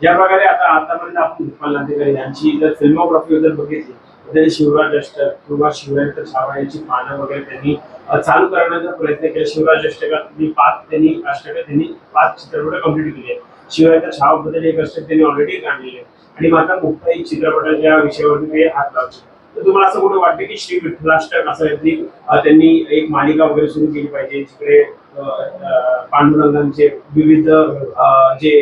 ज्या प्रकारे आता आतापर्यंत आपण उत्पल नांदेकर यांची जर फिल्मोग्राफी जर बघितली तर त्यांनी शिवराज अष्टक किंवा शिवराज छावा यांची पानं वगैरे त्यांनी चालू करण्याचा प्रयत्न केला. शिवराज अष्टकातली पाच त्यांनी अष्टक त्यांनी पाच चित्रपट कंप्लीट केली. आहे शिवराजच्या छावाबद्दल एक अष्टक त्यांनी ऑलरेडी काढलेले आहे आणि मग आता मुक्ताई चित्रपटाच्या विषयावरती ते हात लावतो तर तुम्हाला असं कुठं वाटतं की श्री विठ्ठलाष्टक असं काहीतरी त्यांनी एक मालिका वगैरे सुरू केली पाहिजे जिकडे पांडुरंगांचे विविध जे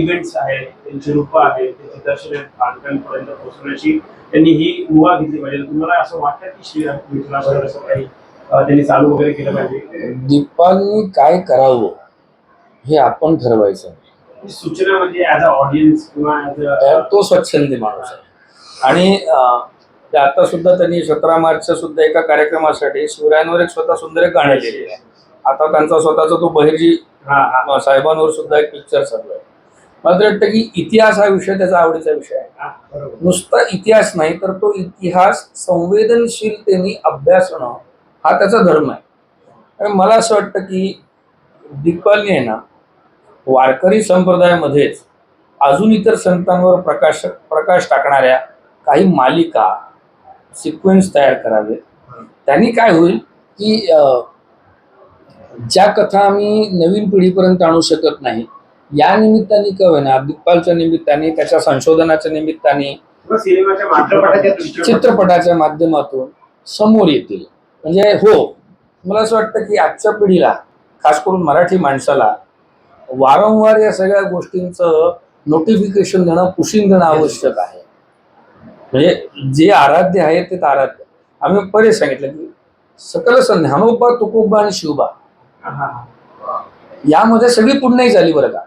इव्हेंट्स आहेत त्यांची रूपं आहेत त्यांची दर्शन पालकांपर्यंत पोहोचवण्याची त्यांनी ही मुभा घेतली पाहिजे. तुम्हाला असं वाटतं की श्री विठ्ठलाष्टक असं काही त्यांनी चालू वगैरे केलं पाहिजे? दीपांनी काय करावं हे आपण ठरवायचं सूचना म्हणजे ऍज अ ऑडियन्स किंवा तो स्वच्छंदी माणूस आहे. आणि आता सुद्धा त्यांनी सतरा मार्चच्या सुद्धा एका कार्यक्रमासाठी शिवरायांवर एक स्वतः सुंदर एक गाणं लिहिलेलं आहे. आता त्यांचा स्वतःचा तो बहिर्जी साहेबांवर सुद्धा एक पिक्चर चालू आहे. मला वाटतं की इतिहास हा विषय त्याचा आवडीचा विषय आहे. नुसता इतिहास नाही तर तो इतिहास संवेदनशीलतेने अभ्यासणं हा त्याचा धर्म आहे. आणि मला असं वाटतं की दिग्पालनी आहे ना वारकरी संप्रदायामध्येच अजून इतर संतांवर प्रकाश प्रकाश टाकणाऱ्या काही मालिका सिक्वेन्स तयार करावेत त्यांनी काय होईल की ज्या कथा आम्ही नवीन पिढीपर्यंत आणू शकत नाही या निमित्ताने का होईना दिग्पालच्या निमित्ताने त्याच्या संशोधनाच्या निमित्ताने किंवा चित्रपटाच्या माध्यमातून समोर येतील. म्हणजे हो मला असं वाटतं की आजच्या पिढीला खास करून मराठी माणसाला वारंवार या सगळ्या गोष्टींचं नोटिफिकेशन देणं पुशिंग देणं आवश्यक आहे. म्हणजे जे आराध्य आहे ते आराध्य. आम्ही बरेच सांगितलं की सकल सं ज्ञानोबा तुकोबा आणि शिवबा. यामध्ये सगळी पुण्याही झाली बरं का?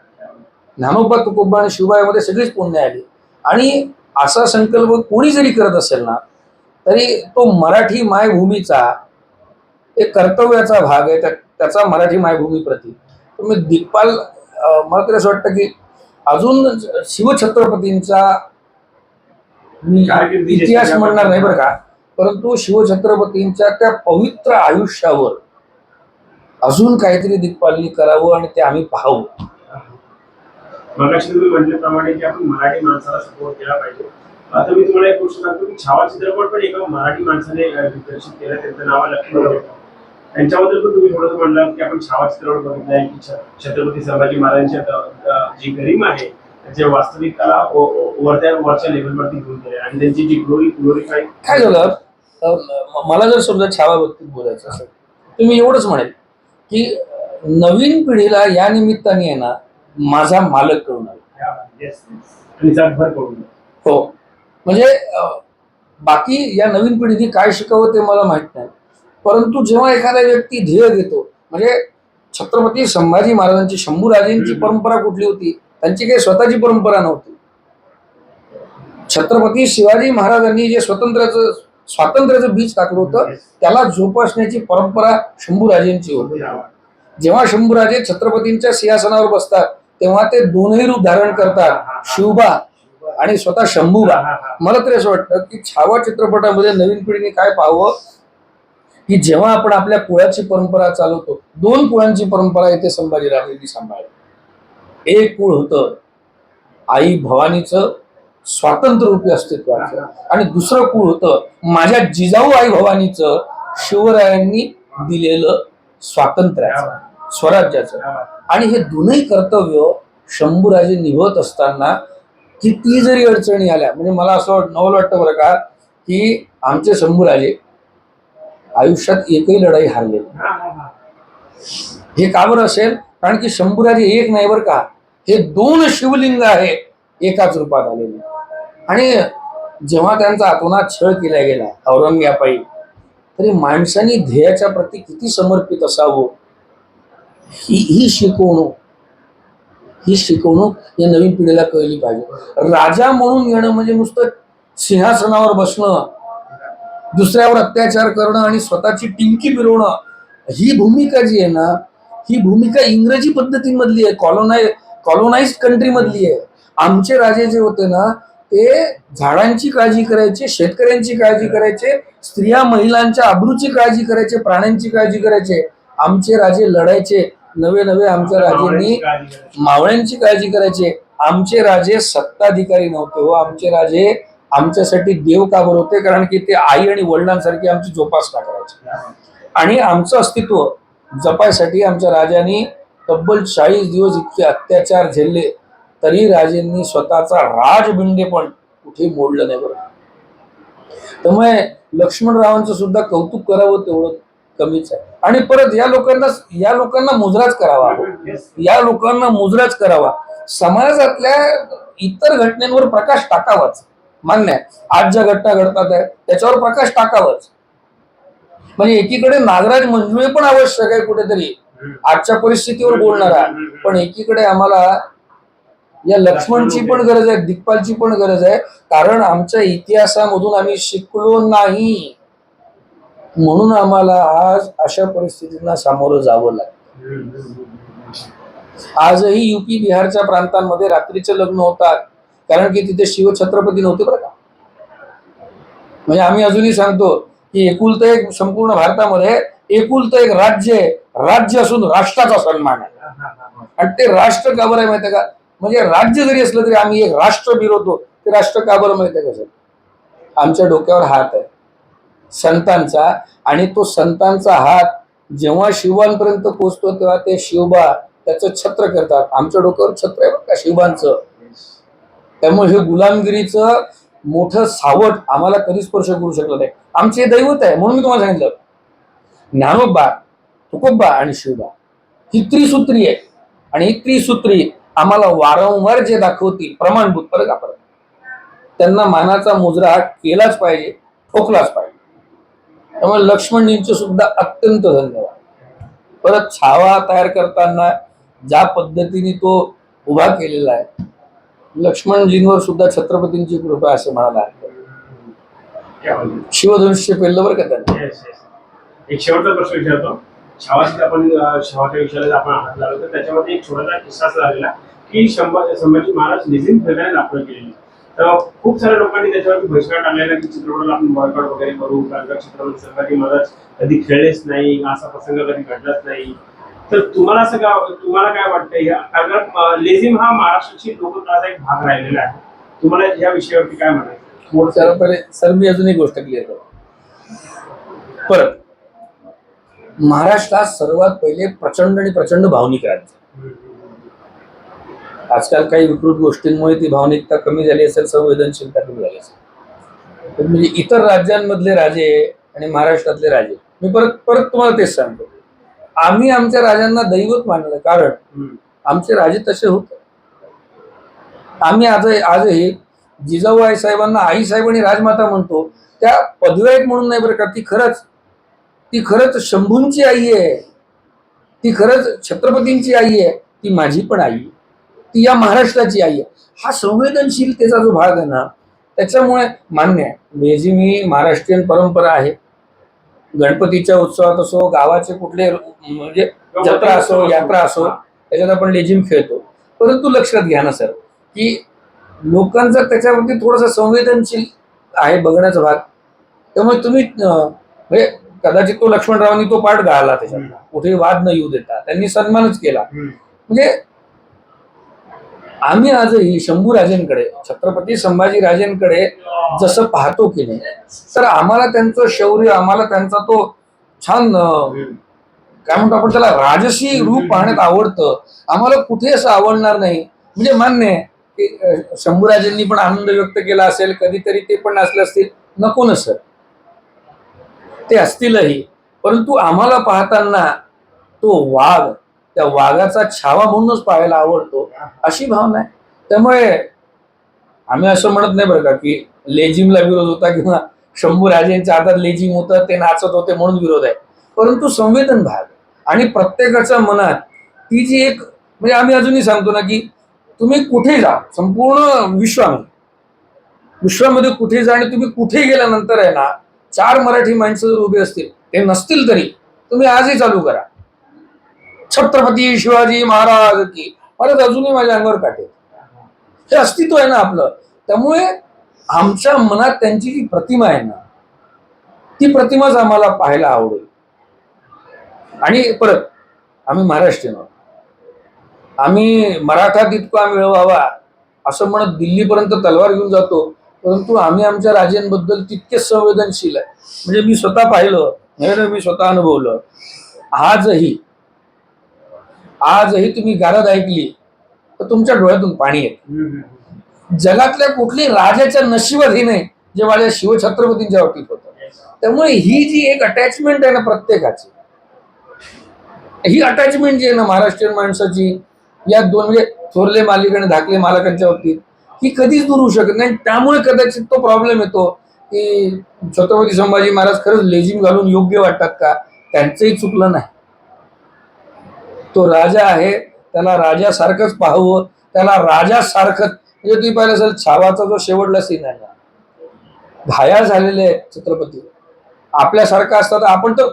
ज्ञानोबा तुकोबा आणि शिवबा यामध्ये सगळीच पुण्य आली. आणि असा संकल्प कोणी जरी करत असेल ना तरी तो मराठी मायभूमीचा एक कर्तव्याचा भाग आहे. त्या- त्याचा मराठी मायभूमीप्रती तुम्ही दिग्पाल मला तरी असं वाटतं की अजून शिवछत्रपतींचा मी इतिहास म्हणणार नाही बरं का परंतु शिवछत्रपतींच्या त्या पवित्र आयुष्यावर अजून काहीतरी दिग्पालनी करावं आणि ते आम्ही पाहावं. मगाशी तुम्ही म्हटल्याप्रमाणे की आपण मराठी माणसाला सपोर्ट केला पाहिजे. आता मी तुम्हाला एक गोष्ट सांगतो की छावा चित्रपट पण एका मराठी माणसाने दिग्दर्शित केलं त्यांचं नाव लक्ष्मण त्यांच्याबद्दल पण तुम्ही थोडंसं म्हणलं की आपण छावा चित्रपट बघितलाय की छत्रपती संभाजी महाराजांच्या जी गरिमा आहे त्याची वास्तविकताला वरच्या वरच्या लेवलवरती घेऊन गेले. आणि त्यांची जी ग्लोरी ग्लोरीफाय काय झालं? मला जर समजा छावा बाबतीत बोलायचं असेल तर मी एवढंच म्हणेल की नवीन पिढीला या निमित्ताने आहे ना माझा मालक करून आला. हो म्हणजे बाकी या नवीन पिढीने काय शिकावं ते मला माहीत नाही. परंतु जेव्हा एखादा व्यक्ती ध्येय घेतो म्हणजे छत्रपती संभाजी महाराजांची शंभूराजेंची हम्म. परंपरा कुठली होती? त्यांची काही स्वतःची परंपरा नव्हती. छत्रपती शिवाजी महाराजांनी जे स्वतंत्राचं स्वातंत्र्याचं बीज टाकलं होतं त्याला जोपासण्याची परंपरा शंभूराजेंची होती. जेव्हा शंभूराजे छत्रपतींच्या सिंहासनावर बसतात तेव्हा ते दोनही रूप धारण करतात. शिवबा आणि स्वतः शंभूबा. मला तरी असं वाटतं की छावा चित्रपटामध्ये नवीन पिढीने काय पाहावं? की जेव्हा आपण आपल्या कुळाची परंपरा चालवतो दोन कुळांची परंपरा इथे संभाजीराजांनी सांभाळली. एक कुळ होतं आई भवानीचं स्वातंत्र्य रूपी अस्तित्वाचं आणि दुसरं कुळ होतं माझ्या जिजाऊ आई भवानीचं शिवरायांनी दिलेलं स्वातंत्र्याचं स्वराज्याचं. आणि हे दोन्ही कर्तव्य शंभूराजे निभवत असताना किती जरी अडचणी आल्या म्हणजे मला असं नवल वाटतं बरं का की आमचे शंभूराजे आयुष्यात एकही लढाई हारले. हे का बरं असेल? कारण की शंभूराजे एक नाही बरं का हे दोन शिवलिंग आहे एकाच रूपात आलेले. आणि जेव्हा त्यांचा आतोनात छळ केला गेला औरंग्यापायी तरी माणसाने ध्येयाच्या प्रती किती समर्पित असावं? ही ही शिकवणूक ही शिकवणूक या नवीन पिढीला कळली पाहिजे. राजा म्हणून येणं म्हणजे नुसतं सिंहासनावर बसणं दुसऱ्यावर अत्याचार करणं आणि स्वतःची टिमकी मिरवणं ही भूमिका जी आहे ना ही भूमिका इंग्रजी पद्धतीमधली आहे कॉलोनाय कॉलोनाइज कंट्री मधली आहे. आमचे राजे जे होते ना ते झाडांची काळजी करायचे शेतकऱ्यांची काळजी करायचे स्त्रिया महिलांच्या अब्रूची काळजी करायचे प्राण्यांची काळजी करायचे. आमचे राजे लढायचे. नवे नवे आमच्या राजेंनी मावळ्यांची काळजी करायचे. आमचे राजे सत्ताधिकारी नव्हते हो. आमचे राजे आमच्यासाठी देव काबर होते? कारण की ते आई आणि वडिलांसारखी आमची जोपासना करायचे. आणि आमचं अस्तित्व जपायसाठी आमच्या राजांनी तब्बल चाळीस दिवस इतके अत्याचार झेलले तरी राजेंनी स्वतःचा राजबिंडे पण कुठे मोडलं नाही बरं. त्यामुळे लक्ष्मणरावांचं सुद्धा कौतुक करावं तेवढं कमीच आहे. आणि परत या लोकांना या लोकांना मुजराच करावा. या लोकांना मुजराच करावा. समाजातल्या इतर घटनेवर प्रकाश टाकावाच. मान्य आहे. आज ज्या घटना घडतात आहे त्याच्यावर प्रकाश टाकावाच. म्हणजे एकीकडे नागराज मंजुळे पण आवश्यक आहे कुठेतरी. आजच्या परिस्थितीवर बोलणारा पण एकीकडे आम्हाला या लक्ष्मणची पण गरज आहे दिग्पालची पण गरज आहे. कारण आमच्या इतिहासामधून आम्ही शिकलो नाही. म्हणून आम्हाला आज अशा परिस्थितींना सामोरं जावं लागतं. आजही युपी बिहारच्या प्रांतांमध्ये रात्रीचे लग्न होतात. कारण की तिथे शिवछत्रपती नव्हते बरं का? म्हणजे आम्ही अजूनही सांगतो की एकुलत एक संपूर्ण भारतामध्ये एकुलत एक राज्य आहे. राज्य असून राष्ट्राचा सन्मान आहे. आणि ते राष्ट्र का बरं आहे माहिती का? म्हणजे राज्य जरी असलं तरी आम्ही एक राष्ट्र बिरवतो ते राष्ट्र का बरं माहिती आहे का सर? आमच्या डोक्यावर हात आहे. संतांचा आणि तो संतांचा हात जेव्हा शिवांपर्यंत पोचतो तेव्हा ते शिवबा त्याचं छत्र करतात. आमच्या डोक्यावर छत्र आहे का शिवबांचं त्यामुळे हे गुलामगिरीचं मोठं सावट आम्हाला कधी स्पर्श करू शकलं नाही. आमचे दैवत आहे म्हणून मी तुम्हाला सांगितलं. ज्ञानोबा तुकोबा आणि शिवबा. ही त्रिसूत्री आहे. आणि ही त्रिसूत्री आम्हाला वारंवार जे दाखवतील प्रमाणभूत परत आपण त्यांना मानाचा मुजरा केलाच पाहिजे ठोकलाच पाहिजे. त्यामुळे लक्ष्मणजींचे सुद्धा अत्यंत धन्यवाद. परत छावा तयार करताना ज्या पद्धतीने तो उभा केलेला आहे लक्ष्मणजींवर सुद्धा छत्रपतींची कृपा असं म्हणाला शिवधनुष्य पेललं बरं का त्यांनी? एक शेवटचा प्रश्न विचारतो. छावाशी आपण छावाच्या विषयाला आपण हात लागलो तर त्याच्यामध्ये एक छोटासा किस्सा असा झालेला की शंभा संभाजी महाराज निधीन फिरण्याने दाखल केलेली. तर खूप साऱ्या लोकांनी त्याच्यावरती बहिष्कार टाकलेला की चित्रपटाला आपण बॉयकॉट वगैरे करू कारण का छत्रपती संभाजी महाराज कधी खेळलेच नाही असा प्रसंग कधी घडलाच नाही. तर तुम्हाला असं का तुम्हाला काय वाटतं या कारण लेझिम हा महाराष्ट्राची लोककलाचा एक भाग राहिलेला आहे. तुम्हाला या विषयावरती काय म्हणायचं? पहिले सर मी अजून एक गोष्ट क्लिअर करतो. परत महाराष्ट्रात सर्वात पहिले प्रचंड आणि प्रचंड भावनिक राज्य. आजकाल काही विकृत गोष्टींमुळे ती भावनिकता कमी झाली असेल संवेदनशीलता कमी झाली असेल. तर म्हणजे इतर राज्यांमधले राजे आणि महाराष्ट्रातले राजे मी परत परत तुम्हाला तेच सांगतो. आम्ही आमच्या राजांना दैवत मानलं कारण. आमचे राजे तसे होते. आम्ही आज आजही जिजाऊ आई साहेबांना आई साहेब आणि राजमाता म्हणतो त्या पदव्या आहेत म्हणून नाही बरं का ती खरंच ती खरंच शंभूंची आई आहे. ती खरंच छत्रपतींची आई आहे. ती माझी पण आई आहे. ती या महाराष्ट्राची आई आहे. हा संवेदनशीलतेचा जो भाग आहे ना त्याच्यामुळे मान्य आहे. लेझिमी महाराष्ट्रीयन परंपरा आहे गणपतीच्या उत्सवात असो गावाचे कुठले म्हणजे जत्रा असो यात्रा असो त्याच्यात आपण लेझिम खेळतो. परंतु लक्षात घ्या ना सर की लोकांचा त्याच्यावरती थोडासा संवेदनशील आहे बघण्याचा भाग त्यामुळे तुम्ही म्हणजे कदाचित तो लक्ष्मणरावांनी तो पाठ गाळला त्याच्यात कुठेही वाद न येऊ देता. त्यांनी सन्मानच केला. म्हणजे आम्ही आजही शंभू राजेंकडे छत्रपती संभाजी राजेंकडे जसं पाहतो की नाही तर आम्हाला त्यांचं शौर्य आम्हाला त्यांचा तो छान काय म्हणतो आपण त्याला राजसी रूप पाहण्यात आवडतं. आम्हाला कुठे असं आवडणार नाही. म्हणजे मान्य आहे की शंभूराजेंनी पण आनंद व्यक्त केला असेल कधीतरी ते पण असले असतील. नको न सर. ते असतीलही. परंतु आम्हाला पाहताना तो वाघ त्या वाघाचा छावा म्हणूनच पाहायला आवडतो अशी भावना आहे. त्यामुळे आम्ही असं म्हणत नाही बरं का की लेझिमला विरोध होता किंवा शंभू राजेंच्या हातात लेझिम होतं ते नाचत होते म्हणून विरोध आहे. परंतु संवेदन भाग आणि प्रत्येकाच्या मनात ती जी एक म्हणजे आम्ही अजूनही सांगतो ना की तुम्ही कुठे जा संपूर्ण विश्वामध्ये विश्वामध्ये कुठे जा आणि तुम्ही कुठे गेल्यानंतर आहे ना चार मराठी माणसं जर उभे असतील ते नसतील तरी तुम्ही आजही चालू करा. छत्रपती शिवाजी महाराज की. महाराज अजूनही माझ्या अंगावर काटे. हे अस्तित्व आहे ना आपलं. त्यामुळे आमच्या मनात त्यांची जी प्रतिमा आहे ना ती प्रतिमाच आम्हाला पाहायला आवडेल. आणि परत आम्ही महाराष्ट्रीयन आहोत. आम्ही मराठा तितका मिळवावा असं म्हणत दिल्लीपर्यंत तलवार घेऊन जातो. परंतु आम्ही आमच्या राजांबद्दल तितकेच संवेदनशील आहे. म्हणजे मी स्वतः पाहिलं हे ना मी स्वतः अनुभवलं. आजही आजही तुम्ही गारद ऐकली तर तुमच्या डोळ्यातून पाणी येतं. जगातल्या कुठली राजाच्या नशिबात हे नाही जे माझ्या शिवछत्रपतींच्या बाबतीत होतं. त्यामुळे ही जी एक अटॅचमेंट आहे ना प्रत्येकाची ही अटॅचमेंट जी आहे ना महाराष्ट्रीयन माणसाची या दोन म्हणजे थोरले मालिक आणि धाकले मालकांच्या बाबतीत ही कधीच दूर होऊ शकत नाही. त्यामुळे कदाचित तो प्रॉब्लेम येतो की छत्रपती संभाजी महाराज खरंच लेझिम घालून योग्य वाटतात का? त्यांचंही चुकलं नाही. तो राजा आहे त्याला राजासारखंच पाहावं त्याला राजासारखंच म्हणजे तुम्ही पाहिलं असेल छावाचा जो शेवटला सीन आहे ना घायाळ झालेले छत्रपती. आपल्यासारखं असतात आपण तर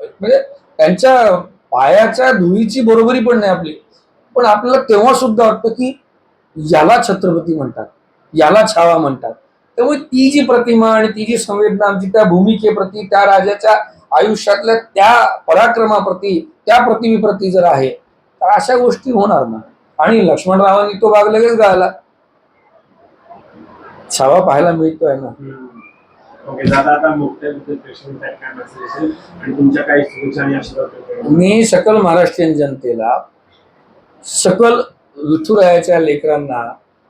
म्हणजे त्यांच्या पायाच्या धुळीची बरोबरी पण नाही आपली. पण आपल्याला तेव्हा सुद्धा वाटतं की याला छत्रपती म्हणतात याला छावा म्हणतात. त्यामुळे ती जी प्रतिमा आणि ती जी संवेदना आमची त्या भूमिकेप्रती त्या राजाच्या आयुष्यातल्या त्या पराक्रमाप्रती त्या प्रतिमेप्रती जर आहे तर अशा गोष्टी होणार ना. आणि लक्ष्मणरावांनी तो भाग लगेच गाळला छावा पाहायला मिळतोय ना. मी सकल महाराष्ट्रीयन जनतेला सकल विठुरायाच्या लेकरांना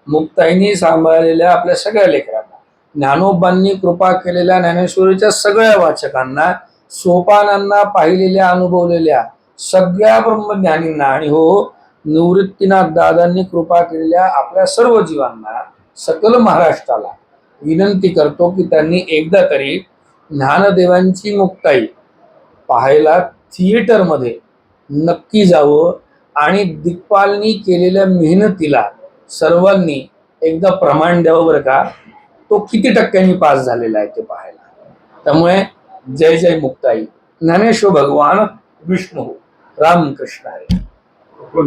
मुक्ताईनी सांभाळलेल्या आपल्या सगळ्या लेकरांना ज्ञानोबांनी कृपा केलेल्या ज्ञानेश्वरीच्या सगळ्या वाचकांना सोपानांना पाहिलेल्या अनुभवलेल्या सगळ्या ब्रह्मज्ञानींना आणि हो निवृत्तीनाथ दादांनी कृपा केलेल्या आपल्या सर्व जीवांना सकल महाराष्ट्राला विनंती करतो की त्यांनी एकदा तरी ज्ञानदेवांची मुक्ताई पाहायला थिएटरमध्ये नक्की जावं आणि दिग्पालनी केलेल्या मेहनतीला सर्वांनी एकदा प्रमाण द्यावं बरं का? तो किती टक्क्यांनी पास झालेला आहे ते पाहायला. त्यामुळे जय जय मुक्ताई ज्ञानेश्वर भगवान विष्णू रामकृष्ण हरी। खूप